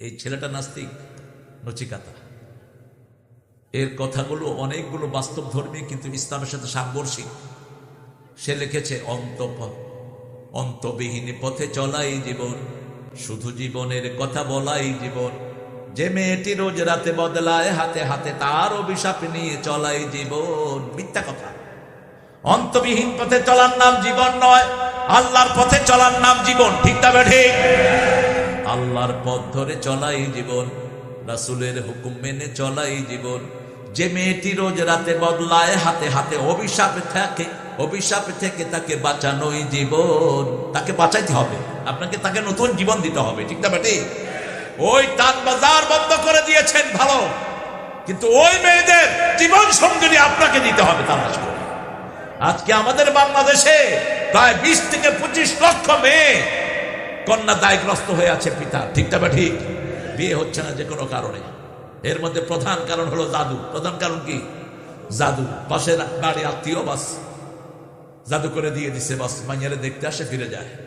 এই ছেলেটা নাস্তিক, নচিকাতা। এর কথাগুলো অনেকগুলো বাস্তব ধর্মী কিন্তু ইসলামের সাথে সাংঘর্ষিক। সে লিখেছে অন্ত অন্তবিহীন পথে চলাই জীবন, শুধু জীবনের কথা বলাই জীবন। যে মেয়েটি রোজ রাতে বদলায়, হাতে হাতে তার অভিশাপ নিয়ে চলাই জীবন। মিথ্যা কথা। অন্তবিহীন পথে চলার নাম জীবন নয়, আল্লাহর পথে চলার নাম জীবন। ঠিক না ঠিক আল্লাহর পথ ধরে চলাই জীবন, রাসুলের হুকুম মেনে চলাই জীবন। যে মেয়েটি রোজ রাতে বদলায়, হাতে হাতে অভিশাপে থাকে, অভিশাপে থেকে তাকে বাঁচানোই জীবন। তাকে বাঁচাইতে হবে। আপনাকে তাকে নতুন জীবন দিতে হবে, ঠিক না বেটি? ওই টান বাজার বন্ধ করে দিয়েছেন ভালো, কিন্তু ওই মেয়েদের জীবন সঙ্গিনী আপনাকে দিতে হবে করে। আজকে আমাদের বাংলাদেশে প্রায় বিশ থেকে পঁচিশ লক্ষ মেয়ে কন্যা দায়গ্রস্ত হয়ে আছে পিতা। ঠিক তবে ঠিক। বিয়ে হচ্ছে না যে কোনো কারণে। এর মধ্যে প্রধান কারণ হলো জাদু। প্রধান কারণ কি? জাদু। পাশের বাড়ি আত্মীয় বাস। জাদু করে দিয়ে দিছে বাস। মাইয়ারে দেখতে আসে, ফিরে যায়।